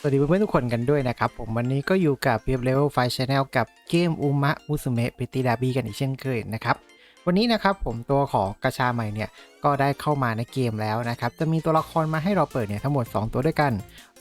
สวัสดีเพื่อนๆทุกคนกันด้วยนะครับผมวันนี้ก็อยู่กับเพียบเลเวลไฟชแนลกับเกมอุมะมุสเมะปิติดาบีกันอีกเช่นเคยนะครับ วันนี้นะครับผมตัวของกระชาใหม่เนี่ยก็ได้เข้ามาในเกมแล้วนะครับ จะมีตัวละครมาให้เราเปิดเนี่ยทั้งหมด 2 ตัวด้วยกัน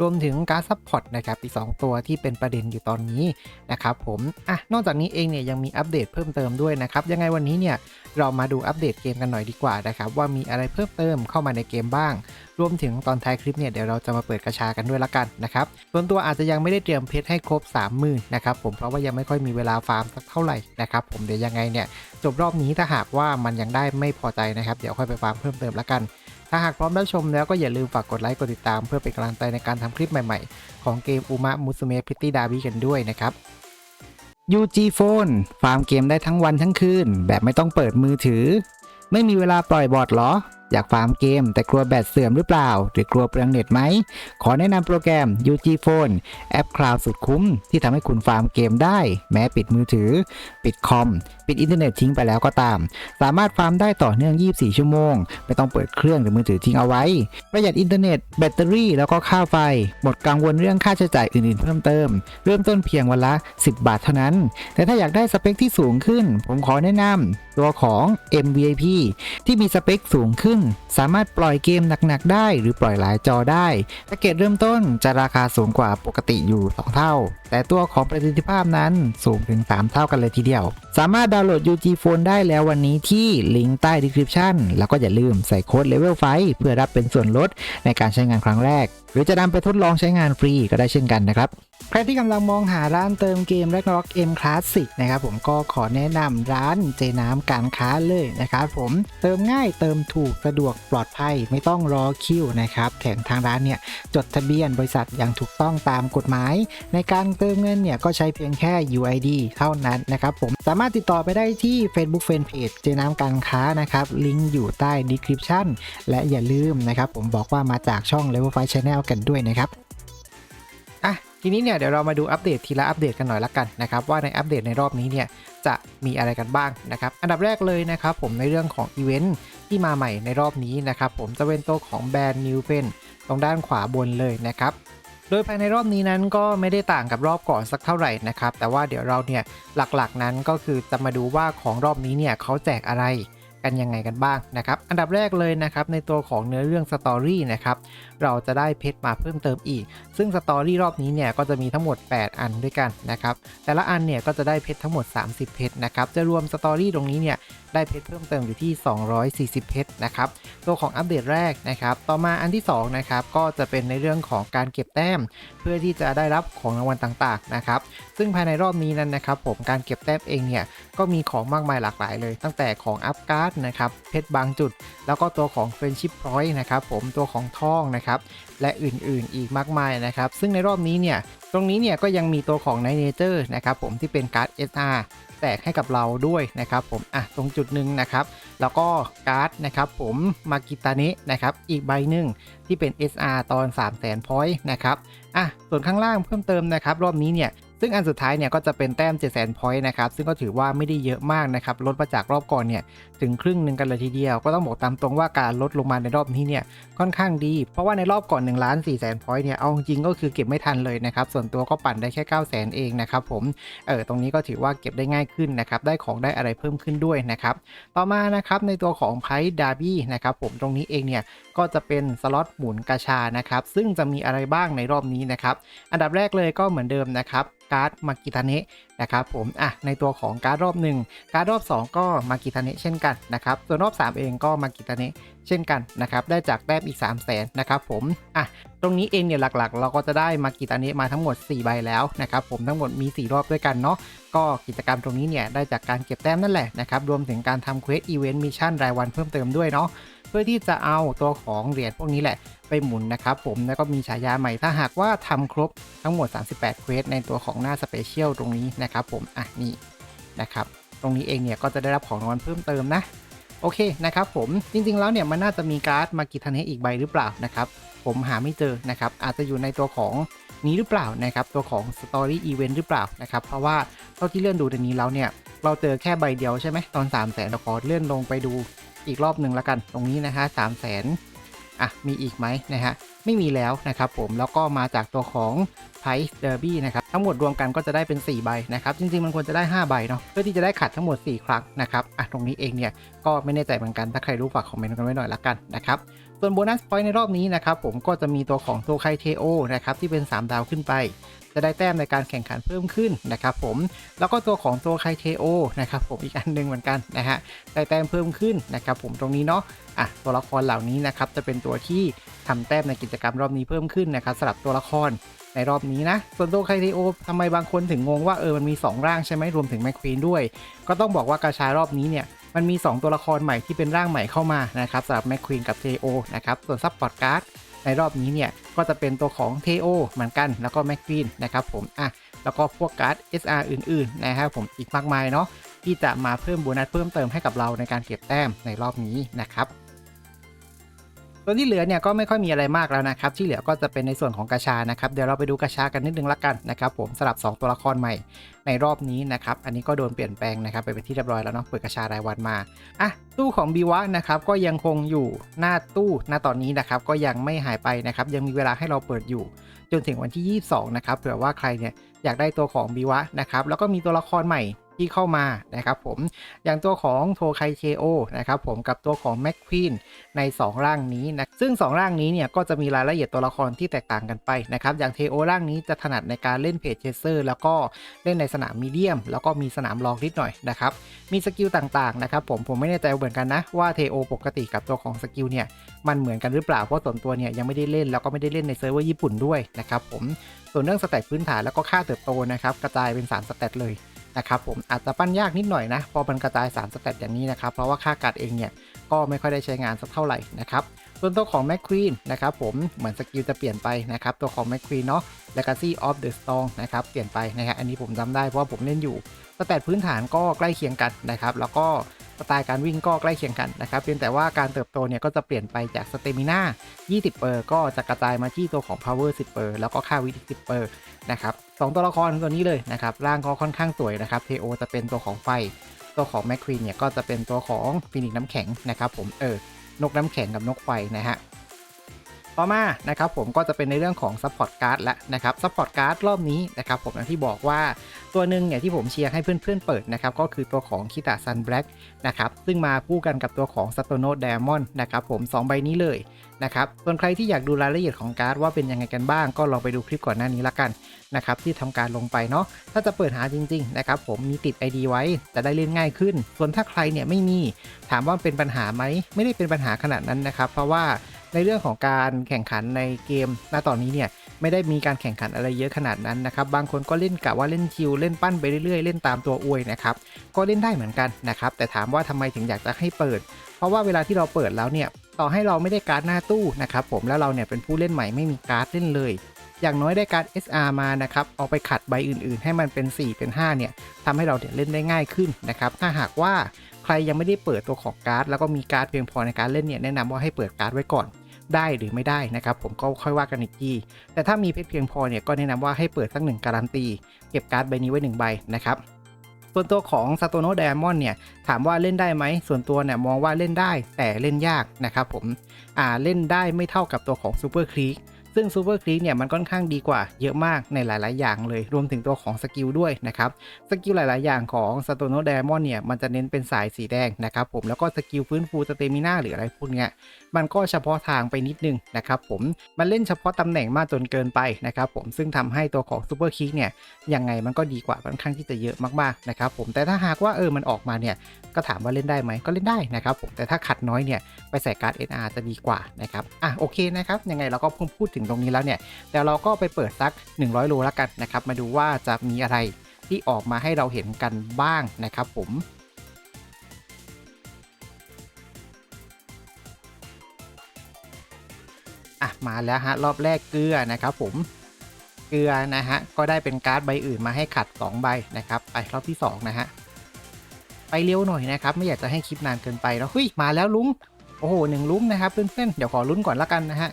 รวมถึงการซัพพอร์ตนะครับอีก 2 ตัวที่เป็นประเด็นอยู่ตอนนี้นะครับผมอะนอกจากนี้เองเนี่ยยังมีอัปเดตเพิ่มเติมด้วยนะครับ ยังไงวันนี้เนี่ยเรามาดูอัปเดตเกมกันหน่อยดีกว่านะครับว่ามีอะไรเพิ่มเติมเข้ามาในเกมบ้าง รวมถึงตอนท้ายคลิปเนี่ยเดี๋ยวเราจะมาเปิดกระชากันด้วยละกันนะครับส่วนตัวอาจจะยังไม่ได้เตรียมเพชรให้ครบ 30,000นะครับผมเพราะว่ายังไม่ค่อยมีเวลาฟาร์มสักเท่าไหร่นะครับผมเดี๋ยวยังไงเนี่ยจบรอบนี้ถ้าหากว่ามันยังได้ไม่พอใจนะครับเดี๋ยวค่อยไปฟาร์มเพิ่มเติมละกัน ถ้าหากพร้อมรับชมแล้วก็อย่าลืมฝากกดไลค์กดติดตามเพื่อเป็นกำลังใจในการทำคลิปใหม่ๆ ของเกมอุมะมุสเมะพิตตี้ดาบี้กันด้วยนะครับ UG Phone ฟาร์มเกมได้ทั้งวันทั้งคืน แบบไม่ต้องเปิดมือถือ ไม่มีเวลาปล่อยบอทเหรอ อยากฟาร์มเกม แต่กลัวแบตเสื่อมหรือเปล่า หรือกลัวเปลืองเน็ตไหม ขอแนะนำโปรแกรม UG Phone แอปคลาวด์สุดคุ้ม ที่ทำให้คุณฟาร์มเกมได้ แม้ปิดมือถือ ปิดคอม ปิดอินเทอร์เน็ตทิ้งไปแล้วก็ตาม สามารถฟาร์มได้ต่อเนื่อง 24 ชั่วโมง ไม่ต้องเปิดเครื่องหรือมือถือทิ้งเอาไว้ ประหยัดอินเทอร์เน็ตแบตเตอรี่แล้วก็ค่าไฟ หมดกังวลเรื่องค่าใช้จ่ายอื่นๆ เพิ่มเติม เริ่มต้นเพียงวันละ 10 บาทเท่านั้น แต่ถ้าอยากได้สเปคที่สูงขึ้น ผมขอแนะนำตัวของ MVIP ที่มีสเปคสูงขึ้น สามารถปล่อยเกมหนักๆได้ หรือปล่อยหลายจอได้แพ็กเกจเริ่มต้นจะราคาสูงกว่าปกติอยู่ 2 เท่า แต่ตัวของประสิทธิภาพนั้นสูงถึง 3 เท่ากันเลยทีเดียว สามารถาวน์โหลด UG Phone ได้แล้ววันนี้ที่ลิงก์ใต้ description แล้วก็อย่าลืมใส่โค้ด Level 5เพื่อรับเป็นส่วนลดในการใช้งานครั้งแรก หรือจะนำไปทดลองใช้งานฟรีก็ได้เช่นกันนะครับ ใครที่กำลังมองหาร้านเติมเกม Ragnarok M Classic นะครับผมก็ขอแนะนำร้านเจน้ำการค้าเลยนะครับผมเติมง่ายเติมถูกสะดวกปลอดภัยไม่ต้องรอคิวนะครับแถมทางร้านเนี่ยจดทะเบียนบริษัทอย่างถูกต้องตามกฎหมาย ในการเติมเงินเนี่ยก็ใช้เพียงแค่ UID เท่านั้นนะครับผมสามารถติดต่อไปได้ที่ Facebook Fanpage เจน้ำการค้านะครับลิงก์อยู่ใต้ description และอย่าลืมนะครับผมบอกว่ามาจากช่อง Level 5 Channel กันด้วยนะครับอะ ทีนี้เนี่ยเดี๋ยวเรามาดูอัปเดตทีละอัปเดตกันหน่อยละกันนะครับว่าในอัปเดตในรอบนี้เนี่ยจะมีอะไรกันบ้างนะครับอันดับแรกเลยนะครับผมในเรื่องของอีเวนท์ที่มาใหม่ในรอบนี้นะครับผมจะเป็นตัวของแบรนด์นิวเป็นตรงด้านขวาบนเลยนะครับโดยภายในรอบนี้นั้นก็ไม่ได้ต่างกับรอบก่อนสักเท่าไหร่นะครับแต่ว่าเดี๋ยวเราเนี่ยหลักๆนั้นก็คือจะมาดูว่าของรอบนี้เนี่ยเขาแจกอะไร กันยังไงกันบ้างนะครับอันดับแรกเลยนะครับในตัวของเนื้อเรื่องสตอรี่นะครับเราจะได้เพชรมาเพิ่มเติมอีก ซึ่งสตอรี่รอบนี้เนี่ยก็จะมีทั้งหมด 8 อันด้วยกันนะครับแต่ละอันเนี่ยก็จะได้เพชรทั้งหมด 30 เพชรนะครับจะรวมสตอรี่ตรงนี้เนี่ยได้เพชรเพิ่มเติมอยู่ที่ 240 เพชรนะครับ ตัวของอัปเดตแรกนะครับ ต่อมาอันที่2นะครับก็จะเป็นในเรื่องของการเก็บแต้ม เพื่อที่จะได้รับของรางวัลต่างๆนะครับ ซึ่งภายในรอบนี้นั้นนะครับ ผมการเก็บแต้มเองเนี่ยก็มีของมากมายหลากหลายเลย ตั้งแต่ของอัพการ์ดนะครับเพชรบางจุด แล้วก็ตัวของ Friendship Point นะครับผมตัวของทองนะครับและอื่นๆอีกมากมายนะครับ ซึ่งในรอบนี้เนี่ยตรงนี้เนี่ยก็ยังมีตัวของ Night Nature นะครับผมที่เป็นการ์ด SR แจกให้กับเราด้วยนะครับผมอะตรงจุดหนึ่งนะครับ แล้วก็การ์ดนะครับผมมากิตานินะครับอีกใบหนึ่งที่เป็น SR ตอน 3 0 0 0 0 0 point นะครับอะส่วนข้างล่างเพิ่มเติมนะครับ รอบนี้เนี่ย ซึ่งอันสุดท้ายเนี่ยก็จะเป็นแต้ม7 0 0 0 0 point นะครับ ซึ่งก็ถือว่าไม่ได้เยอะมากนะครับ ลดมาจากรอบก่อนเนี่ยถึงครึ่งหนึ่งกันเลยทีเดียว ก็ต้องบอกตามตรงว่าการลดลงมาในรอบนี้เนี่ยค่อนข้างดี เพราะว่าในรอบก่อน1ล้าน4แสน point เนี่ย เอาจริงก็คือเก็บไม่ทันเลยนะครับ ส่วนตัวก็ปั่นได้แค่9 0 0 0 0 0เองนะครับผม เออตรงนี้ก็ถือว่าเก็บได้ง่ายขึ้นนะครับ ได้ของได้อะไรเพิ่มขึ้นด้วยนะครับ ต่อมานะครับในตัวของไพ่ดาร์บี้นะครับผม ตรงนี้เองเนี่ยก็จะเป็นสล็อตหมุนกาชานะครับ ซึ่งจะมีอะไรบ้างในรอบนี้นะครับ อันดับแรกเลยก็เหมือนเดิมนะครับการ์ดมากิตาเนะนะครับผมอะในตัวของการ์ดรอบหนึ่งการ์ดรอบ 2 ก็มากิตาเนะเช่นกันนะครับส่วนรอบ 3 เองก็มากิตาเนะเช่นกันนะครับได้จากแต้มอีก 3 0 0แสนนะครับผมอะตรงนี้เองเนี่ยหลักๆ เราก็จะได้มากิตาเนะมาทั้งหมด 4 ใบแล้วนะครับผมทั้งหมดมี 4 รอบด้วยกันเนาะก็กิจกรรมตรงนี้เนี่ยได้จากการเก็บแต้มนั่นแหละนะครับรวมถึงการทำเควสอีเวนต์มิชชั่นรายวันเพิ่มเติมด้วยเนาะ เพื่อที่จะเอาตัวของเหรียญพวกนี้แหละไปหมุนนะครับผมแล้วก็มีฉายาใหม่ถ้าหากว่าทำครบทั้งหมด 38 เควสในตัวของหน้าสเปเชียลตรงนี้นะครับผมอะนี่นะครับตรงนี้เองเนี่ยก็จะได้รับของรางวัลเพิ่มเติมนะโอเคนะครับผมจริงๆแล้วเนี่ยมันน่าจะมีการ์ดมากิทันเฮอีกใบหรือเปล่านะครับผมหาไม่เจอนะครับอาจจะอยู่ในตัวของนี้หรือเปล่านะครับตัวของ Story Event หรือเปล่านะครับเพราะว่าเท่าที่เลื่อนดูในนี้แล้วเนี่ยเราเจอแค่ใบเดียวใช่ไหมตอน 3 0 0แสนเราขอเลื่อนลงไปดู อีกรอบหนึ่งละกันตรงนี้นะฮะสามแสนอะมีอีกไหมนะฮะ ไม่มีแล้วนะครับผมแล้วก็มาจากตัวของ Price Derby นะครับทั้งหมดรวมกันก็จะได้เป็น 4 ใบนะครับ จริง ๆ มันควรจะได้ 5 ใบเนาะเพื่อที่จะได้ขัดทั้งหมด 4 ครั้งนะครับอะตรงนี้เองเนี่ยก็ไม่แน่ใจเหมือนกันถ้าใครรู้ฝากคอมเมนต์กันไว้หน่อยละกันนะครับส่วนโบนัสพอยต์ในรอบนี้นะครับผมก็จะมีตัวของตัวไคเทโอนะครับที่เป็น 3 ดาวขึ้นไป จะได้แต้มในการแข่งขันเพิ่มขึ้นนะครับผมแล้วก็ตัวของตัวไคเทโอนะครับผมอีกอันหนึงเหมือนกันนะฮะได้แต้มเพิ่มขึ้นนะครับผมตรงนี้เนาะอะตัวละครเหล่านี้นะครับจะเป็นตัวที่ทำแต้มในกิจกรรมรอบนี้เพิ่มขึ้นนะครับสำหรับตัวละครในรอบนี้นะ ส่วนตัวไคเทโอทำไมบางคนถึงงงว่าเออมันมี 2 ร่างใช่ไหมรวมถึงแมคควีนด้วย ก็ต้องบอกว่ากาชารอบนี้เนี่ยมันมี 2 ตัวละครใหม่ที่เป็นร่างใหม่เข้ามานะครับสำหรับแมคควีนกับเทโอนะครับส่วนซับพอร์ตการ์ดในรอบนี้เนี่ยก็จะเป็นตัวของเทโอเหมือนกันแล้วก็แมคควีนนะครับผมอะแล้วก็พวกการ์ด SR อื่นๆนะครับผมอีกมากมายเนาะที่จะมาเพิ่มโบนัสเพิ่มเติมให้กับเราในการเก็บแต้มในรอบนี้นะครับ ส่วนที่เหลือเนี่ยก็ไม่ค่อยมีอะไรมากแล้วนะครับ ที่เหลือก็จะเป็นในส่วนของกาชานะครับ เดี๋ยวเราไปดูกาชากันนิดนึงละกันนะครับผมสลับ 2 ตัวละครใหม่ในรอบนี้นะครับ อันนี้ก็โดนเปลี่ยนแปลงนะครับไปเป็นที่เรียบร้อยแล้วเนาะ เปิดกาชารายวันมา อะ ตู้ของบีวะนะครับ ก็ยังคงอยู่หน้าตู้หน้าตอนนี้นะครับ ก็ยังไม่หายไปนะครับ ยังมีเวลาให้เราเปิดอยู่ จนถึงวันที่ 22 นะครับ เผื่อว่าใครเนี่ยอยากได้ตัวของบีวะนะครับ แล้วก็มีตัวละครใหม่ ที่เข้ามานะครับผมอย่างตัวของโทไคเคโอนะครับผมกับตัวของแม็กควีนใน 2 ร่างนี้นะซึ่ง 2 ร่างนี้เนี่ยก็จะมีรายละเอียดตัวละครที่แตกต่างกันไปนะครับอย่างเทโอร่างนี้จะถนัดในการเล่นเพจเชสเซอร์แล้วก็เล่นในสนามมีเดียม แล้วก็มีสนามรองนิดหน่อยนะครับมีสกิลต่างๆนะครับผมผมไม่แน่ใจเหมือนกันนะว่าเทโอปกติกับตัวของสกิลเนี่ยมันเหมือนกันหรือเปล่าเพราะส่วนตัวเนี่ยยังไม่ได้เล่นแล้วก็ไม่ได้เล่นในเซิร์ฟเวอร์ญี่ปุ่นด้วยนะครับผมส่วนเรื่องสแตทพื้นฐานแล้วก็ค่าเติบโตนะครับกระจายเป็น 3 สแตทเลย นะครับผมอาจจะปั้นยากนิดหน่อยนะ พอมันกระจาย 3 สเตตอย่างนี้นะครับ เพราะว่าค่ากัดเองเนี่ย ก็ไม่ค่อยได้ใช้งานสักเท่าไหร่นะครับส่วนตัวของแมคควีนนะครับผมเหมือนสกิลจะเปลี่ยนไปนะครับ ตัวของแมคควีนเนาะ Legacy of the Storm นะครับ เปลี่ยนไปนะฮะอันนี้ผมจำได้เพราะว่าผมเล่นอยู่สเตตพื้นฐานก็ใกล้เคียงกันนะครับ แล้วก็ สไตล์การวิ่งก็ใกล้เคียงกันนะครับ เพียงแต่ว่าการเติบโตเนี่ยก็จะเปลี่ยนไปจากสเตมิน่า20 เปอร์ ก็จะกระจายมาที่ตัวของ Power 10 เปอร์ แล้วก็ค่าวิธี10 เปอร์นะครับสองตัวละครตัวนี้เลยนะครับ ร่างก็ค่อนข้างสวยนะครับเทโอจะเป็นตัวของไฟ ตัวของแมคควีนเนี่ยก็จะเป็นตัวของฟินิกน้ำแข็งนะครับผม เออ นกน้ำแข็งกับนกไฟนะฮะ ต่อมานะครับผมก็จะเป็นในเรื่องของซัพพอร์ตการ์ดละนะครับซัพพอร์ตการ์ดรอบนี้นะครับผมอย่างที่บอกว่าตัวหนึ่งเนี่ยที่ผมเชียร์ให้เพื่อนๆเปิดนะครับก็คือตัวของคิตาซันแบล็กนะครับซึ่งมาคู่กันกับตัวของซัตโตโนเดมอนนะครับผม 2 ใบนี้เลยนะครับส่วนใครที่อยากดูรายละเอียดของการ์ดว่าเป็นยังไงกันบ้างก็ลองไปดูคลิปก่อนหน้านี้ละกันนะครับที่ทำการลงไปเนาะถ้าจะเปิดหาจริงๆนะครับผมมีติด ID ไว้จะได้เล่นง่ายขึ้น ส่วนถ้าใครเนี่ยไม่มีถามว่าเป็นปัญหาไหมไม่ได้เป็นปัญหาขนาดนั้นนะครับเพราะว่า ในเรื่องของการแข่งขันในเกมณตอนนี้เนี่ยไม่ได้มีการแข่งขันอะไรเยอะขนาดนั้นนะครับ บางคนก็เล่นกะว่าเล่นชิลเล่นปั้นไปเรื่อยๆ เล่นตามตัวอวยนะครับ ก็เล่นได้เหมือนกันนะครับ แต่ถามว่าทำไมถึงอยากจะให้เปิด เพราะว่าเวลาที่เราเปิดแล้วเนี่ย ต่อให้เราไม่ได้การ์ดหน้าตู้นะครับผม แล้วเราเนี่ยเป็นผู้เล่นใหม่ไม่มีการ์ดเล่นเลย อย่างน้อยได้การ์ด SR มานะครับ เอาไปขัดใบอื่นๆ ให้มันเป็น 4 เป็น 5 เนี่ยทำให้เราเนี่ยเล่นได้ง่ายขึ้นนะครับ ถ้าหากว่า ใครยังไม่ได้เปิดตัวของการ์ดแล้วก็มีการ์ดเพียงพอในการเล่นเนี่ยแนะนำว่าให้เปิดการ์ดไว้ก่อนได้หรือไม่ได้นะครับผมก็ค่อยว่ากันอีกทีแต่ถ้ามีเพชรเพียงพอเนี่ยก็แนะนำว่าให้เปิดสักหนึ่งการันตี เก็บการ์ดใบนี้ไว้หนึ่งใบนะครับส่วนตัวของซาโตโนไดมอนเนี่ยถามว่าเล่นได้ไหมส่วนตัวเนี่ยมองว่าเล่นได้แต่เล่นยากนะครับผมอ่าเล่นได้ไม่เท่ากับตัวของซูเปอร์ครีก ซึ่งซูเปอร์คลีเนี่ยมันค่อนข้างดีกว่าเยอะมากในหลาย ๆ อย่างเลย รวมถึงตัวของสกิลด้วยนะครับ สกิลหลาย ๆ อย่างของสโตโนเดมอนเนี่ยมันจะเน้นเป็นสายสีแดงนะครับผม แล้วก็สกิลฟื้นฟูสเตมิน่าหรืออะไรพวกเนี้ย มันก็เฉพาะทางไปนิดนึงนะครับผมมันเล่นเฉพาะตำแหน่งมากจนเกินไปนะครับผมซึ่งทำให้ตัวของซูเปอร์คลีกเนี่ยยังไงมันก็ดีกว่าค่อนข้างที่จะเยอะมากๆนะครับผมแต่ถ้าหากว่าเออมันออกมาเนี่ยก็ถามว่าเล่นได้ไหมก็เล่นได้นะครับผมแต่ถ้าขัดน้อยเนี่ยไปใส่การ์ด NR จะดีกว่านะครับอะโอเคนะครับยังไงเราก็เพิ่งพูดถึงตรงนี้แล้วเนี่ยเดี๋ยวเราก็ไปเปิดสัก 100 โลแล้วกันนะครับมาดูว่าจะมีอะไรที่ออกมาให้เราเห็นกันบ้างนะครับผม มาแล้วฮะรอบแรกเกลือนะครับผมเกลือนะฮะก็ได้เป็นการ์ดใบอื่นมาให้ขัด 2 ใบนะครับไปรอบที่ 2 นะฮะไปเร็วหน่อยนะครับ ไม่อยากจะให้คลิปนานเกินไปแล้วเฮ้ยมาแล้วลุ้มโอ้โหหนึ่งลุ้มนะครับเพื่อนๆเดี๋ยวขอลุ้นก่อนละกันนะฮะ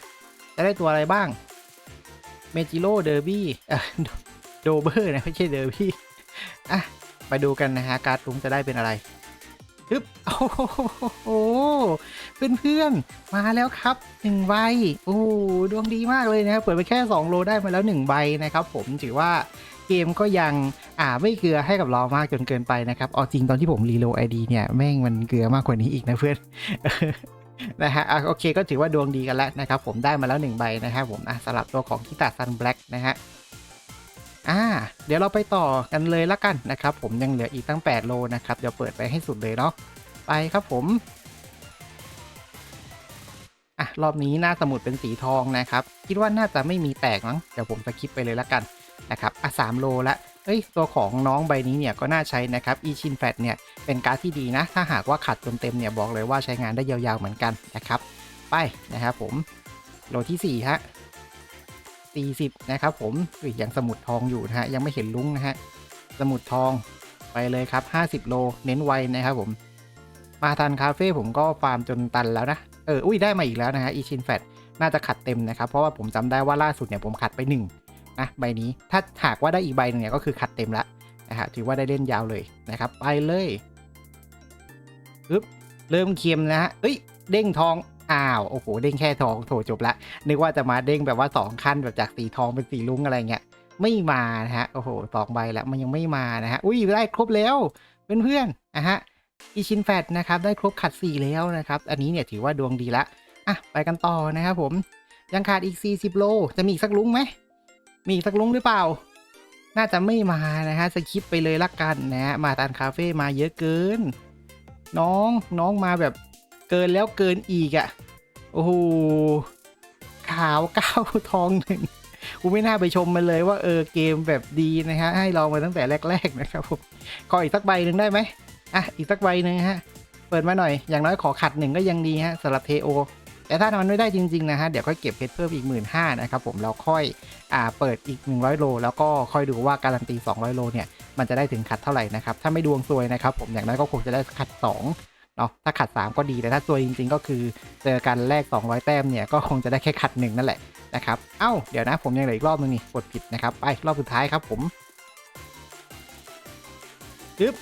จะได้ตัวอะไรบ้างเมจิโร่เดอร์บี้โดเบอร์นะไม่ใช่เดอร์บี้อะมาดูกันนะฮะการ์ดลุ้มจะได้เป็นอะไร ฮึบโอ้โหเพื่อนๆ มาแล้วครับหนึ่งใบ โอ้ดวงดีมากเลยนะครับ เปิดไปแค่ 2 โลได้มาแล้ว 1 ใบนะครับผม ถือว่าเกมก็ยังอ่าไม่เกลือให้กับเรามากจนเกินไปนะครับเอาจริงตอนที่ผมรีโลไอดีเนี่ย แม่งมันเกลือมากกว่านี้อีกนะเพื่อนนะฮะอะโอเคก็ถือว่าดวงดีกันแล้วนะครับผมได้มาแล้ว1ใบนะครับผมอะสลับตัวของคิตาซันแบล็กนะฮะ อ่าเดี๋ยวเราไปต่อกันเลยละกันนะครับ ผมยังเหลืออีกตั้ง 8 โลนะครับเดี๋ยวเปิดไปให้สุดเลยเนาะไปครับผมอะรอบนี้หน้าสมุดเป็นสีทองนะครับ คิดว่าน่าจะไม่มีแตกมั้งเดี๋ยวผมสคิปไปเลยละกันนะครับอะสามโลละเอ้ยตัวของน้องใบนี้เนี่ยก็น่าใช้นะครับอีชินแฟตเนี่ยเป็นการ์ดที่ดีนะ ถ้าหากว่าขัดจนเต็มเนี่ยบอกเลยว่าใช้งานได้ยาวๆเหมือนกันนะครับ ไปนะครับผมโลที่สี่ฮะ 40 นะครับผมอุ๊ยยังสมุดทองอยู่นะฮะยังไม่เห็นลุ้งนะฮะสมุดทองไปเลยครับ 50 โลเน้นไวนะครับผม มาทันคาเฟ่ผมก็ฟาร์มจนตันแล้วนะเอออุ้ยได้มาอีกแล้วนะฮะอีชินแฟตน่าจะขัดเต็มนะครับ เพราะว่าผมจำได้ว่าล่าสุดเนี่ยผมขัดไป1นะใบนี้ถ้าหากว่าได้อีกใบหนึงเนี่ยก็คือขัดเต็มแล้วนะฮะถือว่าได้เล่นยาวเลยนะครับ ไปเลยปึ๊บเริ่มเค็มนะฮะเอ้ยเด้งทอง อ้าว โอ้โห เด้งแค่ทองโถจบละ นึกว่าจะมาเด้งแบบว่า 2 ขั้นแบบจากสีทองเป็นสีลุ้งอะไรเงี้ย ไม่มานะฮะ โอ้โหสองใบแล้วมันยังไม่มานะฮะ อุ้ยได้ครบแล้วเพื่อนๆนะฮะ อีชินแฟดนะครับได้ครบขัดสีแล้วนะครับ อันนี้เนี่ยถือว่าดวงดีละ อะไปกันต่อนะครับผม ยังขาดอีก 40 โล จะมีอีกสักลุ้งไหม มีอีกสักลุ้งหรือเปล่า น่าจะไม่มานะฮะสคิปไปเลยละกันนะฮะ มาตานคาเฟ่มาเยอะเกิน น้องน้องมาแบบ เกินแล้วเกินอีกอะ่ะ โอ้โห ขาวเก้าทองหนึ่งกูไม่น่าไปชมมันเลยว่าเออเกมแบบดีนะฮะ ให้ลองมาตั้งแต่แรก ๆ นะครับผมขออีกสักใบหนึ่งได้ไหมอะ อีกสักใบหนึ่งฮะ เปิดมาหน่อย อย่างน้อยขอขัดหนึ่งก็ยังดีฮะสำหรับเทโอแต่ถ้ามันไม่ได้จริง ๆ นะฮะ เดี๋ยวค่อยเก็บเพชรเพิ่มอีก 1 5ื่นนะครับผมแล้วค่อยอ่าเปิดอีก 100 โล แล้วก็ค่อยดูว่าการันตี 200 โลเนี่ย มันจะได้ถึงขัดเท่าไหร่นะครับ ถ้าไม่ดวงซวยนะครับผมอย่างน้อยก็คงจะได้ขัด 2 เนาะถ้าขัด 3 ก็ดีแต่ถ้าซวยจริง ๆ ก็คือเจอกันแรก200 แต้มเนี่ยก็คงจะได้แค่ขัดหนึ่งนั่นแหละนะครับเอ้าเดี๋ยวนะผมยังเหลืออีกรอบนึงนี่กดผิดนะครับไปรอบสุดท้ายครับผมปึ๊บ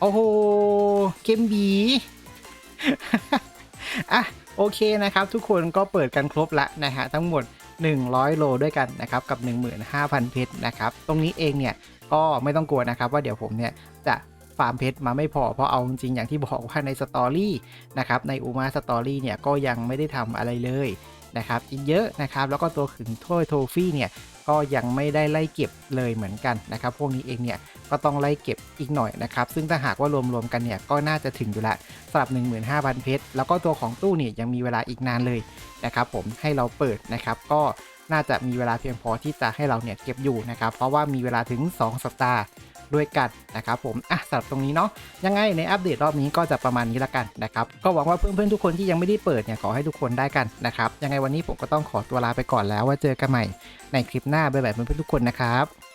โอ้โหเกมบีอะโอเคนะครับ ทุกคนก็เปิดกันครบละนะฮะทั้งหมด 100 โลด้วยกันนะครับกับ 15,000 เพชรนะครับ ตรงนี้เองเนี่ยก็ไม่ต้องกลัวนะครับว่าเดี๋ยวผมเนี่ยจะ ฟาร์มเพชรมาไม่พอ เพราะเอาจริงอย่างที่บอกว่าในสตอรี่นะครับในอูมาสตอรี่เนี่ยก็ยังไม่ได้ทำอะไรเลยนะครับอีกเยอะนะครับแล้วก็ตัวขึงถ้วยโทฟี่เนี่ยก็ยังไม่ได้ไล่เก็บเลยเหมือนกันนะครับ พวกนี้เองเนี่ยก็ต้องไล่เก็บอีกหน่อยนะครับ ซึ่งถ้าหากว่ารวมๆกันเนี่ยก็น่าจะถึงอยู่ละสำหรับ 15,000 เพชรแล้วก็ตัวของตู้เนี่ยยังมีเวลาอีกนานเลยนะครับ ผมให้เราเปิดนะครับ ก็น่าจะมีเวลาเพียงพอที่จะให้เราเนี่ยเก็บอยู่นะครับ เพราะว่ามีเวลาถึง 2 สัปดาห์ ด้วยกันนะครับผมอะสำหรับตรงนี้เนาะยังไงในอัปเดตรอบนี้ก็จะประมาณนี้ละกันนะครับก็หวังว่าเพื่อนๆทุกคนที่ยังไม่ได้เปิดเนี่ยขอให้ทุกคนได้กันนะครับยังไงวันนี้ผมก็ต้องขอตัวลาไปก่อนแล้วว่าเจอกันใหม่ในคลิปหน้าบ๊ายบายเพื่อนๆทุกคนนะครับ